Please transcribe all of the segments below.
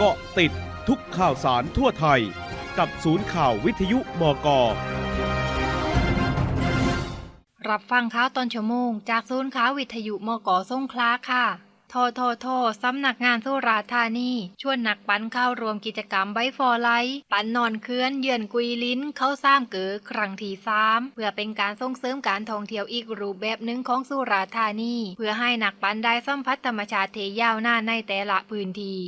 เกาะติดทุกข่าวสารทั่วไทย กับศูนย์ข่าววิทยุมกรับฟังข่าวตอนชั่วโมง จากศูนย์ข่าววิทยุมกสงขลาค่ะโทโทโทสำนักงานสุราธานีชวนนักปั้นเข้ารวมกิจกรรมไบฟอร์ไลท์ปั้นนอนเคลื่อนเยือนกุยลิ้นเข้าซ้ำเก๋อครั้งที่สามเพื่อเป็นการส่งเสริมการท่องเที่ยวอีกรูปแบบหนึ่งของสุราธานี เพื่อให้นักปั้นได้สัมผัสธรรมชาติเทยาวนานในแต่ละพื้นที่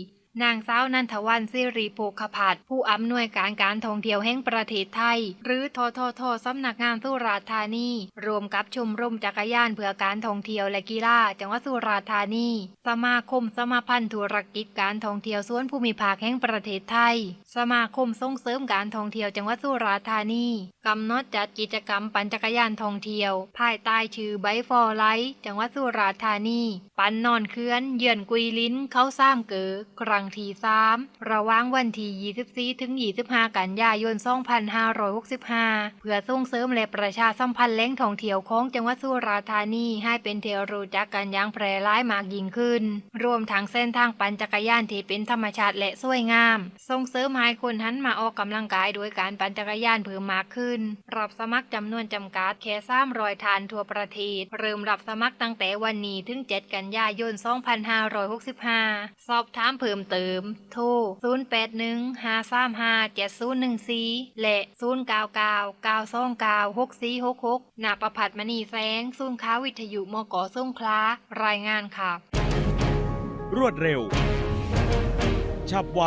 นางสาวนันทวันสิริโภคพัฒผู้อำนวยการการท่องเที่ยวแห่งประเทศไทย หรือทททสำนักงานสุราษฎร์ธานี รวมกับชมรมจักรยานเพื่อการท่องเที่ยวและกีฬาจังหวัดสุราษฎร์ธานี สมาคมสมาพันธ์ธุรกิจการท่องเที่ยวส่วนภูมิภาคแห่งประเทศไทย สมาคมส่งเสริมการท่องเที่ยวจังหวัดสุราษฎร์ธานีกำหนดจัดกิจกรรมปั่นจักรยานท่องเที่ยว ภายใต้ชื่อไบฟอร์ไลท์จังหวัดสุราษฎร์ธานี ปั่นนอนเคลื่อน เยือนกุยลิ้น เข้าซ้ำเก๋อครั้งที่สามระหว่างวันที่24ถึง25 กันยายน 2565 เพื่อส่งเสริมและประชาสัมพันธ์แหล่งท่องเที่ยวของจังหวัดสุราษฎร์ธานีให้เป็นเที่รู้จักกันอย่างแพร่หลายมากยิ่งขึ้น รวมทั้งเส้นทางปั่นจักรยานที่เป็นธรรมชาติและสวยงาม ส่งเสริมให้คนหันมาออกกำลังกายโดยการปั่นจักรยานเพิ่มมากขึ้น รับสมัครจำนวนจำกัดแค่300ทานทั่วประเทศ เริ่มรับสมัครตั้งแต่วันนี้ถึง 7 กันยายน 2565 สอบถามเพิ่มเติม โทร 0815357014 และ 0999296466นาประพัดมณีแสงศูนย์ค้าวิทยุมกสงขลารายงานค่ะ รวดเร็ว ฉับไว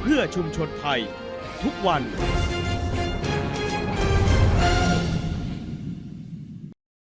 เพื่อชุมชนไทย ทุกวัน